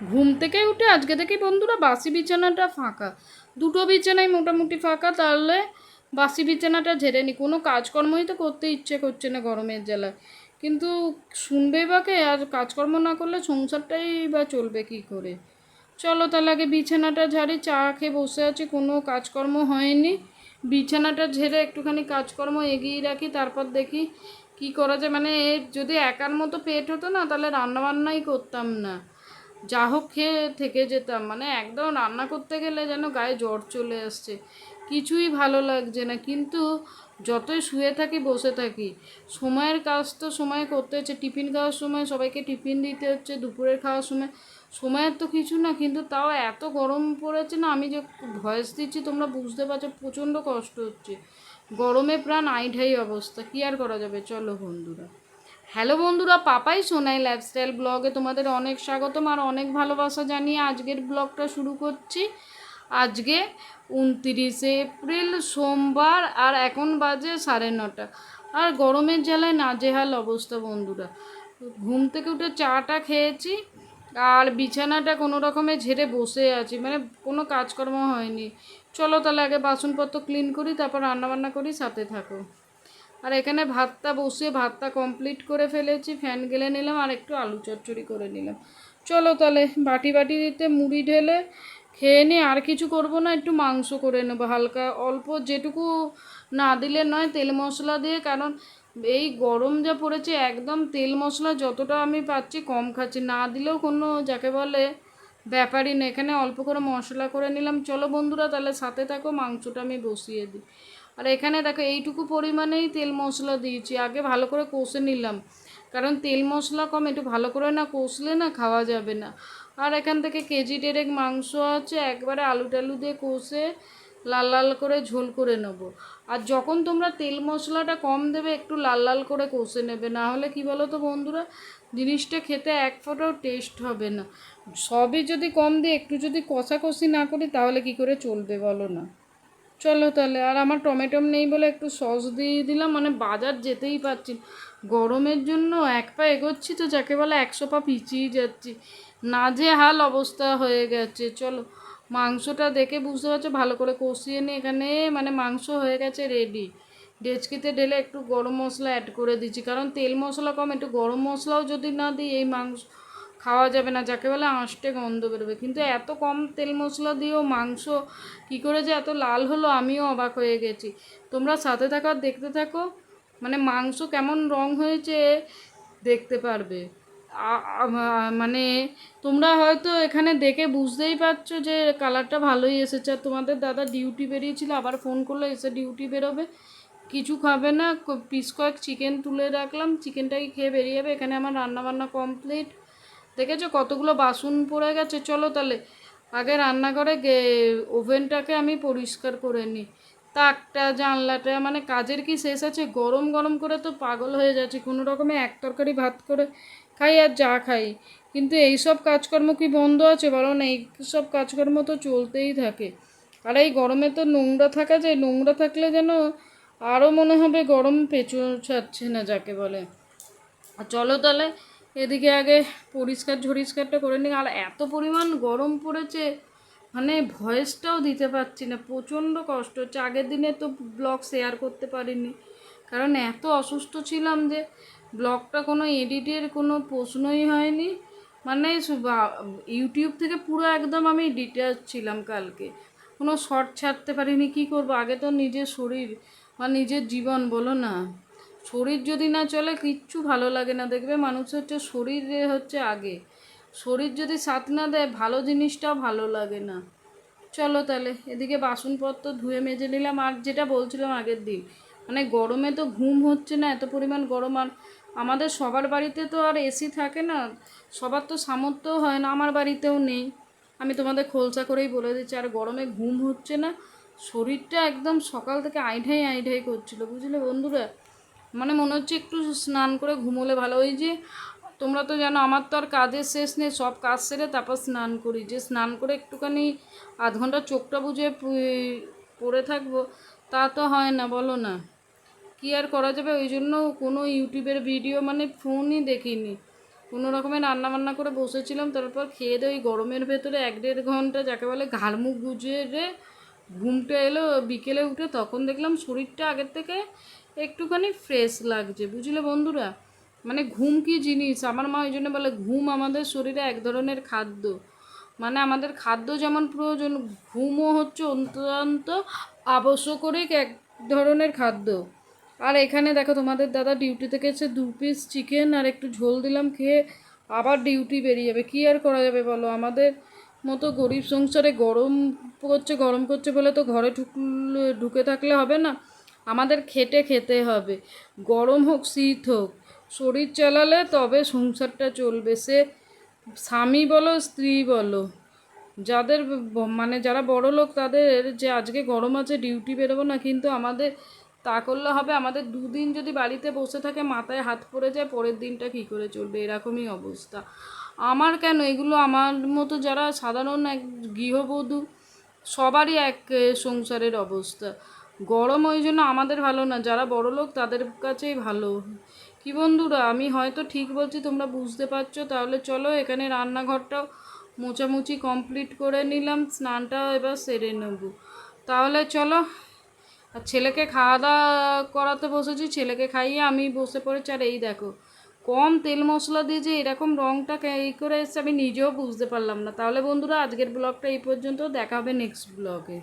ঘুম থেকে উঠে আজকে থেকে বন্ধুরা বাসি বিছানাটা ফাঁকা। দুটো বিছানাই মোটামুটি ফাঁকা, তাহলে বাসি বিছানাটা ঝেড়ে নি। কোনো কাজকর্মই তো করতে ইচ্ছে করছে না গরমের জ্বালায়। কিন্তু শুনবে বা কে আর কাজকর্ম না করলে সংসারটাই বা চলবে কি করে? চলো তাহলে আগে বিছানাটা ঝাড়ি, চা খেয়ে বসে আছি, কোনো কাজকর্ম হয়নি। বিছানাটা ঝেড়ে একটুখানি কাজকর্ম এগিয়ে রাখি, তারপর দেখি কি করা যায়। মানে যদি একার মতো পেট হতো না, তাহলে রান্নাবান্নাই করতাম না। যা হোক খেয়ে থেকে যেতাম। মানে একদম রান্না করতে গেলে যেন গায়ে জ্বর চলে আসছে। কিছুই ভালো লাগছে না। কিন্তু যতই শুয়ে থাকি, বসে থাকি, সময়ের কাজ তো সময় করতে হচ্ছে। টিফিন খাওয়ার সময় সবাইকে টিফিন দিতে হচ্ছে, দুপুরের খাওয়ার সময়। সময়ের তো কিছু না, কিন্তু তাও এত গরম পড়েছে না, আমি যে ভয়েস দিচ্ছি, তোমরা বুঝতে পারছ, প্রচণ্ড কষ্ট হচ্ছে। গরমে প্রাণ আইঢাই অবস্থা, কী আর করা যাবে? চলো বন্ধুরা। হ্যালো বন্ধুরা, পাপাই সোনাই লাইফস্টাইল ব্লগে তোমাদের অনেক স্বাগতম আর অনেক ভালোবাসা জানিয়ে আজকের ব্লগটা শুরু করছি। আজকে উনতিরিশে এপ্রিল, সোমবার আর এখন বাজে সাড়ে নটা। আর গরমের জ্বালায় নাজেহাল অবস্থা বন্ধুরা। ঘুম থেকে উঠে চাটা খেয়েছি আর বিছানাটা কোনো রকমে ঝেড়ে বসে আছি মানে কোনো কাজকর্ম হয়নি। চলো তাহলে আগে বাসনপত্র ক্লিন করি, তারপর রান্নাবান্না করি, সাথে থাকো। আর এখানে ভাতটা বসে ভাতটা কমপ্লিট করে ফেলেছি ফ্যান গেলে নিলাম আর একটু আলু চচ্চড়ি করে নিলাম। চলো তাহলে বাটি বাটি দিতে মুড়ি ঢেলে খেয়ে নিয়ে আর কিছু করব না, একটু মাংস করে নেব হালকা। অল্প যেটুকু না দিলে নয়, তেল মশলা দিয়ে, কারণ এই গরম যা পড়েছে, একদম তেল মশলা যতটা আমি পাচ্ছি কম খাচ্ছি। না দিলেও কোনো, যাকে বলে ব্যাপারই না এখানে অল্প করে মশলা করে নিলাম। চলো বন্ধুরা, তাহলে সাথে থাকো, মাংসটা আমি বসিয়ে দিই। আর এখানে দেখো, এইটুকু পরিমাণেই তেল মশলা দিয়েছি। আগে ভালো করে কষে নিলাম। কারণ তেল মশলা কম, একটু ভালো করে না কষলে না খাওয়া যাবে না। আর এখান থেকে কেজি ডেরেক মাংস আছে, একবারে আলু টালু দিয়ে কষে লাল লাল করে ঝোল করে নেব। আর যখন তোমরা তেল মশলাটা কম দেবে, একটু লাল লাল করে কষে নেবে। না হলে কি বলো তো বন্ধুরা, জিনিসটা খেতে এক ফোঁটাও টেস্ট হবে না। সবই যদি কম দিয়ে একটু যদি কষাকষি না করি, তাহলে কি করে চলবে বলো না? চলো তাহলে, আর আমার টমেটম নেই বলে একটু সস দিয়ে দিলাম মানে বাজার যেতেই পারছি গরমের জন্য এক পা এগোচ্ছি তো, যাকে বলে একশো পা পিছিয়ে যাচ্ছি। না যে হাল অবস্থা হয়ে গেছে, চলো। মাংসটা দেখে বুঝতে পারছ? ভালো করে কষিয়ে নিয়ে এখানে মানে মাংস হয়ে গেছে রেডি ডেচকিতে ঢেলে একটু গরম মশলা অ্যাড করে দিচ্ছি। কারণ তেল মশলা কম, একটু গরম মশলাও যদি না দিই, এই মাংস খাওয়া যাবে না। যাকে বলে আঁশটে গন্ধ বেরোবে। কিন্তু এত কম তেল মশলা দিয়েও মাংস কী করে যে এত লাল হলো, আমিও অবাক হয়ে গেছি। তোমরা সাথে থাকো দেখতে থাকো। মানে মাংস কেমন রং হয়েছে, দেখতে পারবে। মানে তোমরা হয়তো এখানে দেখে বুঝতেই পারছ যে কালারটা ভালোই এসেছে। আর তোমাদের দাদা ডিউটি বেরিয়েছিল, আবার ফোন করল, এসে ডিউটি বেরোবে। কিছু খাবে না পিস কয়েক চিকেন তুলে রাখলাম। চিকেনটাই খেয়ে বেরিয়ে যাবে। এখানে আমার রান্নাবান্না কমপ্লিট দেখেছ কতগুলো বাসন পড়ে গেছে? চলো তাহলে আগে রান্নাঘরে ওভেনটাকে আমি পরিষ্কার করে নিই। তাকটা, জানলাটা মানে কাজের কি শেষ আছে? গরম গরম করে তো পাগল হয়ে যাচ্ছে। কোনো রকমে এক তরকারি ভাত করে খাই আর যা খাই। কিন্তু এই সব কাজকর্ম কি বন্ধ আছে বলো না? এই সব কাজকর্ম তো চলতেই থাকে। আর এই গরমে তো নোংরা থাকা যায়। নোংরা থাকলে যেন আরও মনে হবে গরম পেঁচোছাচ্ছে না যাকে বলে। আর চলো তাহলে এদিকে আগে পরিষ্কার ঝরিষ্কারটা করে নিই। আর এত পরিমাণ গরম পড়েছে মানে ভয়েসটাও দিতে পারছি না। প্রচণ্ড কষ্ট হচ্ছে। আগের দিনে তো ব্লগ শেয়ার করতে পারিনি। কারণ এত অসুস্থ ছিলাম যে ব্লগটা কোনো এডিটের কোনো প্রশ্নই হয়নি। মানে ইউটিউব থেকে পুরো একদম আমি ডিটেলস ছিলাম কালকে। কোনো শর্ট ছাড়তে পারিনি, কি করব? আগে তো নিজের শরীর বা নিজের জীবন, বলো না। শরীর যদি না চলে, কিচ্ছু ভালো লাগে না। দেখবে মানুষ হচ্ছে শরীরে হচ্ছে আগে। শরীর যদি সাথ না দেয়, ভালো জিনিসটাও ভালো লাগে না। চলো তাহলে, এদিকে বাসনপত্র ধুয়ে মেজে নিলাম। আর যেটা বলছিলাম আগের দিন মানে গরমে তো ঘুম হচ্ছে না, এত পরিমাণ গরম। আর আমাদের সবার বাড়িতে তো আর এসি থাকে না, সবার তো সামর্থ্য হয় না, আমার বাড়িতেও নেই। আমি তোমাদের খোলসা করেই বলে দিচ্ছি, আর গরমে ঘুম হচ্ছে না, শরীরটা একদম সকাল থেকে আইঢাই আইঢাই করছিল, বুঝলে বন্ধুরা? মানে মনে হচ্ছে একটু স্নান করে ঘুমোলে ভালো। ওই যে তোমরা তো জানো, আমার তো আর কাজের শেষ নেই, সব কাজ সেরে তারপর স্নান করি। যে স্নান করে একটুখানি আধ ঘণ্টা চোখটা বুঝে পড়ে থাকব, তা তো হয় না, বলো না। কি আর করা যাবে? ওই জন্য কোনো ইউটিউবের ভিডিও মানে ফোনই দেখিনি। কোনো রকমের রান্না বান্না করে বসেছিলাম, তারপর খেয়ে দিয়ে ওই গরমের ভেতরে এক দেড় ঘণ্টা যাকে বলে ঘাড় মুখ গুজিয়ে রে ঘুমটা এলো, বিকেলে উঠে তখন দেখলাম শরীরটা আগের থেকে একটুখানি ফ্রেশ লাগছে, বুঝলে বন্ধুরা? মানে ঘুম কি জিনিস? আমার মা ওই জন্য বলে, ঘুম আমাদের শরীরে এক ধরনের খাদ্য। মানে আমাদের খাদ্য যেমন প্রয়োজন, ঘুমও হচ্ছে অত্যন্ত আবশ্যকরিক এক ধরনের খাদ্য। আর এখানে দেখো তোমাদের দাদা ডিউটি থেকে এসে দু পিস চিকেন আর একটু ঝোল দিলাম, খেয়ে আবার ডিউটি বেরিয়ে যাবে। কী আর করা যাবে বলো? আমাদের মতো গরিব সংসারে গরম করছে গরম করছে বলে তো ঘরে ঢুকলে, ঢুকে থাকলে হবে না। আমাদের খেটে খেতে হবে। গরম হোক, শীত হোক, শরীর চালালে তবে সংসারটা চলবে। সে স্বামী বলো, স্ত্রী বলো, যাদের মানে যারা বড় লোক তাদের যে আজকে গরম আছে ডিউটি বেরোবো না, কিন্তু আমাদের তা করলে হবে আমাদের দুদিন যদি বাড়িতে বসে থাকে, মাথায় হাত পড়ে যায়, পরের দিনটা কী করে চলবে? এরকমই অবস্থা। আমার কেন এগুলো? আমার মতো যারা সাধারণ এক গৃহবধূ, সবারই এক সংসারের অবস্থা। গরম ওই জন্য আমাদের ভালো না। যারা বড় লোক, তাদের কাছেই ভালো। কি বন্ধুরা, আমি হয়তো ঠিক বলছি, তোমরা বুঝতে পারছ? তাহলে চলো, এখানে রান্নাঘরটাও মোচামুচি কমপ্লিট করে নিলাম। স্নানটা এবার সেরে নেব। তাহলে চলো আর ছেলেকে খাওয়া দাওয়া করাতে বসেছি, ছেলেকে খাইয়ে আমি বসে পড়েছি। আর এই দেখো, কম তেল মশলা দিয়ে যে এরকম রঙটা এই করে এসছে, আমি নিজেও বুঝতে পারলাম না। তাহলে বন্ধুরা, আজকের ব্লগটা এই পর্যন্ত। দেখা হবে নেক্সট ব্লগে